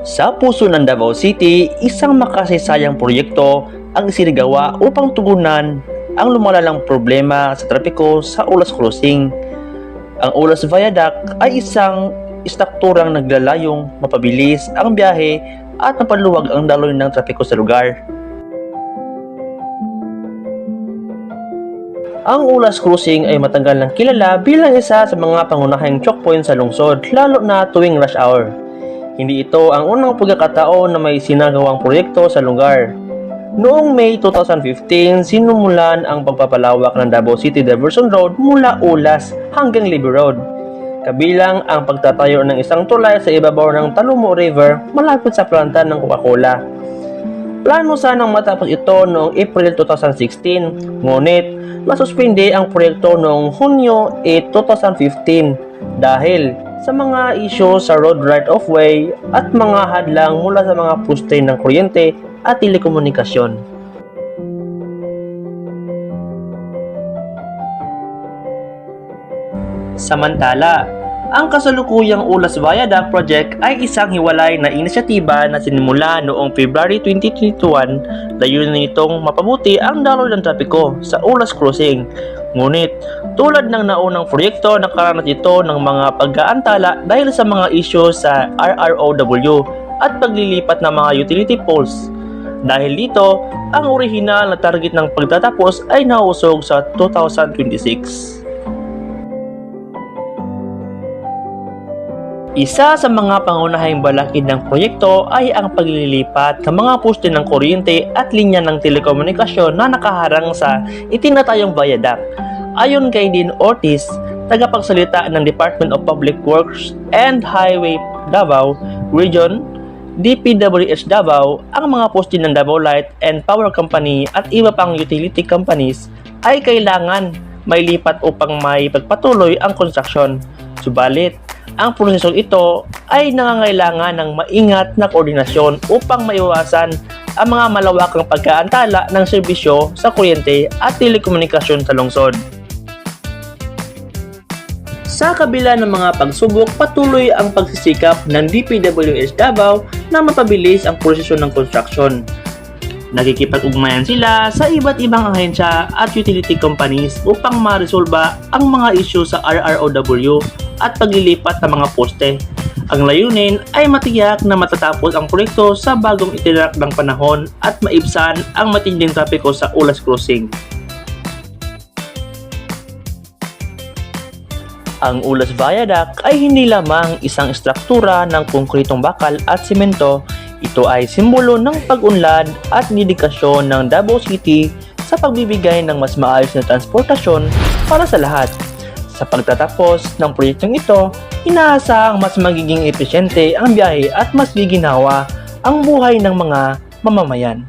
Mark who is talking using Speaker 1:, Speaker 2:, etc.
Speaker 1: Sa puso ng Davao City, isang makasaysayang proyekto ang sinagawa upang tugunan ang lumalalang problema sa trapiko sa Ulas Crossing. Ang Ulas Viaduct ay isang istrukturang naglalayong mapabilis ang biyahe at mapaluwag ang daloy ng trapiko sa lugar. Ang Ulas Crossing ay matagal nang kilala bilang isa sa mga pangunahing choke point sa lungsod, lalo na tuwing rush hour. Hindi ito ang unang pagkakataon na may sinagawang proyekto sa lugar. Noong May 2015, sinumulan ang pagpapalawak ng Davao City Diversion Road mula Ulas hanggang Libby Road. Kabilang ang pagtatayo ng isang tulay sa ibabaw ng Talumo River malapit sa planta ng Coca-Cola. Plano sanang matapos ito noong April 2016, ngunit masuspindi ang proyekto noong Hunyo 8, 2015 dahil sa mga isyo sa road right-of-way at mga hadlang mula sa mga puste ng kuryente at telekomunikasyon. Samantala, ang kasalukuyang Ulas Viaduct Project ay isang hiwalay na inisyatiba na sinimula noong February 2021 layunin nitong mapabuti ang daloy ng trapiko sa Ulas Crossing. Ngunit, tulad ng naunang proyekto, nakaranas ito ng mga pagkaantala dahil sa mga isyo sa RROW at paglilipat ng mga utility poles. Dahil dito, ang orihinal na target ng pagtatapos ay nausog sa 2026. Isa sa mga pangunahing balakid ng proyekto ay ang paglilipat ng mga poste ng kuryente at linya ng telekomunikasyon na nakaharang sa itinatayong viaduct. Ayon kay Dean Ortiz, tagapagsalita ng Department of Public Works and Highway Davao Region, DPWH Davao, ang mga poste ng Davao Light and Power Company at iba pang utility companies ay kailangan may lipat upang may pagpatuloy ang konstruksyon. Subalit, ang prosesong ito ay nangangailangan ng maingat na koordinasyon upang maiwasan ang mga malawakang pagkaantala ng serbisyo sa kuryente at telekomunikasyon sa lungsod. Sa kabila ng mga pagsubok, patuloy ang pagsisikap ng DPWH Davao na mapabilis ang proseso ng construction. Nakikipag-ugnayan sila sa iba't ibang ahensya at utility companies upang maresolba ang mga isyu sa RROW at paglilipat ng mga poste. Ang layunin ay matiyak na matatapos ang proyekto sa bagong itinak ng panahon at maibsan ang matinding trapiko sa Ulas Crossing. Ang Ulas Viaduct ay hindi lamang isang struktura ng konkretong bakal at simento, ito ay simbolo ng pag-unlad at dedikasyon ng Davao City sa pagbibigay ng mas maayos na transportasyon para sa lahat. Sa pagtatapos ng proyektong ito, inaasahang mas magiging epesyente ang biyahe at mas giginawa ang buhay ng mga mamamayan.